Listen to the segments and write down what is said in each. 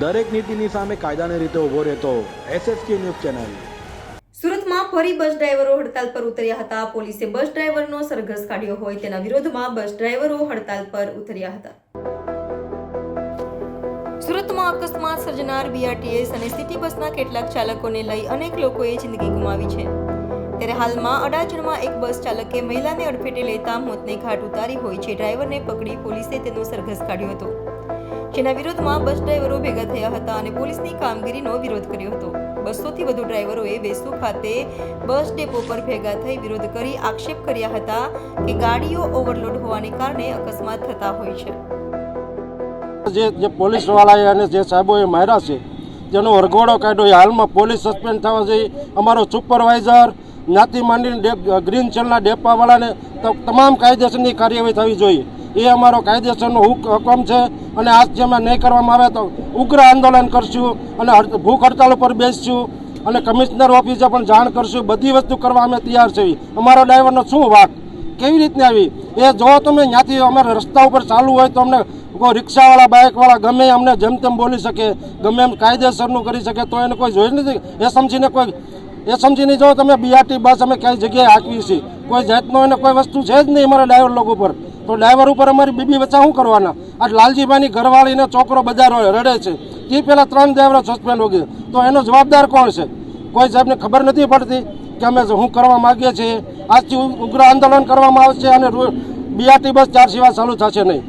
દરેક નીતિની સામે કાયદાની રીતે ઊભો રહેતો એસએસકે ન્યૂઝ ચેનલ. સુરતમાં ફરી બસ ડ્રાઈવરો હડતાલ પર ઉતર્યા હતા. પોલીસે બસ ડ્રાઈવરનો સરઘસ કાઢ્યો હોય તેના વિરોધમાં બસ ડ્રાઈવરો હડતાલ પર ઉતર્યા હતા. સુરતમાં અકસ્માત સર્જનાર બીઆરટીએસ અને સિટી બસના કેટલાક ચાલકોને લઈ અનેક લોકોએ જિંદગી ગુમાવી છે. ત્યારે હાલમાં અડાજણમાં એક બસ ચાલકે મહિલાને અડફેટે લેતા મોતને ઘાટ ઉતારી હોય છે. ડ્રાઈવરને પકડી પોલીસે તેનો સરઘસ કાઢ્યો હતો. જેના વિરોધમાં બસ ડ્રાઈવરો ભેગા થયા હતા અને પોલીસની કામગીરીનો વિરોધ કર્યો હતો. બસોથી વધુ ડ્રાઈવરોએ વેસુ ખાતે બસ ડેપો પર ભેગા થઈ વિરોધ કરી આક્ષેપ કર્યા હતા કે ગાડીઓ ઓવરલોડ હોવાને કારણે અકસ્માત થતા હોય છે. જે જે પોલીસવાળાએ અને જે સાહેબોએ માર્યા છે, જેનો વરઘોડો કાઢ્યો એ હાલમાં પોલીસ સસ્પેન્ડ થવા જોઈએ અમારો સુપરવાઇઝર, જ્ઞાતિ માંડીને ગ્રીન ચેલના ડેપાવાળાને તમામ કાયદેસરની કાર્યવાહી થવી જોઈએ. એ અમારો કાયદેસરનો હુક- હુકમ છે અને આજ જેમાં નહીં કરવામાં આવે તો ઉગ્ર આંદોલન કરશું અને ભૂખ હડતાલ ઉપર બેસશું અને કમિશનર ઓફિસે પણ જાણ કરશું. બધી વસ્તુ કરવા અમે તૈયાર છીએ. અમારો ડ્રાઈવરનો શું વાક? કેવી રીતની આવી? એ જો તમે ત્યાંથી અમારે રસ્તા ઉપર ચાલુ હોય તો અમને કોઈ રિક્ષાવાળા, બાઇકવાળા ગમે અમને જેમ તેમ બોલી શકે. ગમે એમ કાયદેસરનું કરી શકે. તો એને કોઈ જોઈ નથી. એ સમજીને કોઈ, એ સમજીને જો તમે બીઆરટી બસ અમે કઈ જગ્યાએ હાંકવી છીએ કોઈ જાતનો એને કોઈ વસ્તુ છે જ નહીં અમારા ડ્રાઈવર લોકો ઉપર તો ડ્રાઈવર ઉપર અમારી બીબી વચ્ચે શું કરવાના? આ લાલજીભાઈની ઘરવાળીને છોકરો બધા રડે છે. તે પહેલાં ત્રણ ડ્રાઈવરો સસ્પેન્ડ હો ગયા તો એનો જવાબદાર કોણ છે? કોઈ સાહેબને ખબર નથી પડતી કે અમે શું કરવા માગીએ છીએ? આજથી ઉગ્ર આંદોલન કરવામાં આવશે અને બીઆરટી બસ ચાર સિવાય ચાલુ થશે નહીં.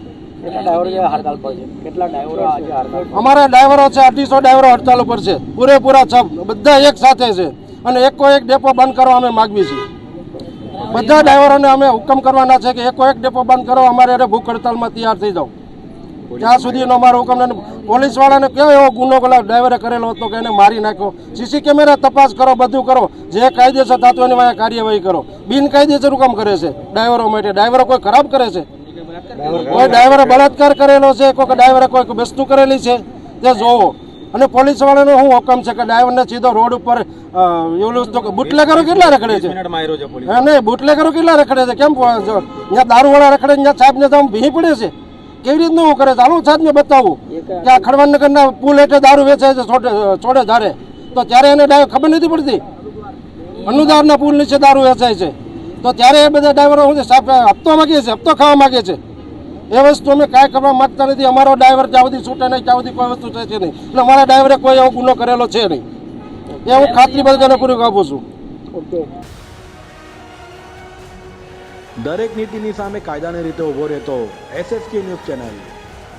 અમારા ડ્રાઈવરો છે અઢીસો ડ્રાઈવરો હડતાલ ઉપર છે. પૂરેપૂરા છ બધા એક સાથે છે. અને એકો એક ડેપો બંધ કરવા અમે માગીએ છીએ. બધા ડ્રાઈવરોને અમે હુકમ કરવાના છે કે એકો એક ડેપો બંધ કરો અમારે અરે ભૂખ હડતાલમાં તૈયાર થઈ જાઓ. ત્યાં સુધીનો અમારો હુકમ. પોલીસવાળાને કેવો એવો ગુનો પેલા ડ્રાઈવરે કરેલો હતો કે એને મારી નાખ્યો? સીસી કેમેરા તપાસ કરો બધું કરો. જે કાયદેસર થતું એની વાંહે કાર્યવાહી કરો. બિનકાયદેસર હુકમ કરે છે ડ્રાઈવરો માટે. ડ્રાઈવરો કોઈ ખરાબ કરે છે? કોઈ ડ્રાઈવરે બળાત્કાર કરેલો છે? કોઈ ડ્રાઈવરે કોઈ વસ્તુ કરેલી છે? તે જોવો. અને પોલીસ વાળાનો શું હુકમ છે કે ડ્રાઈવરને સીધો રોડ ઉપર એવું તો બુટલેગરો કેટલા રખડે છે? હા નહીં બુટલેગરો કેટલા રખડે છે? કેમ ત્યાં દારૂવાળા રખડે છે, ત્યાં સાહેબને તો આમ ભી પડે છે. કેવી રીતનું હું કરે છે? હાલો સાહેબને બતાવું. કે આ ખડવાનગરના પુલ હેઠળ દારૂ વેચે છે છોડે છોડે ધારે. તો ત્યારે એને ડ્રાઈવર ખબર નથી પડતી? અનુદારના પુલ નીચે દારૂ વેચાય છે. તો ત્યારે એ બધા ડ્રાઈવરો શું છે? સાહેબ હપ્તો માગે છે હપ્તો ખાવા માગે છે. એ વસ્તુ અમે કાંઈ કરવા માગતા નથી. અમારો ડ્રાઈવર જ્યાં સુધી છૂટે નહીં ત્યાં સુધી કોઈ વસ્તુ છે નહીં. અને અમારા ડ્રાઈવરે કોઈ એવો ગુનો કરેલો છે નહીં. એ હું ખાતરી બધાને પૂરી આપું છું. ઓકે દરેક નીતિની સામે કાયદાની રીતે ઊભો રહેતો એસએસકે ન્યૂઝ ચેનલ.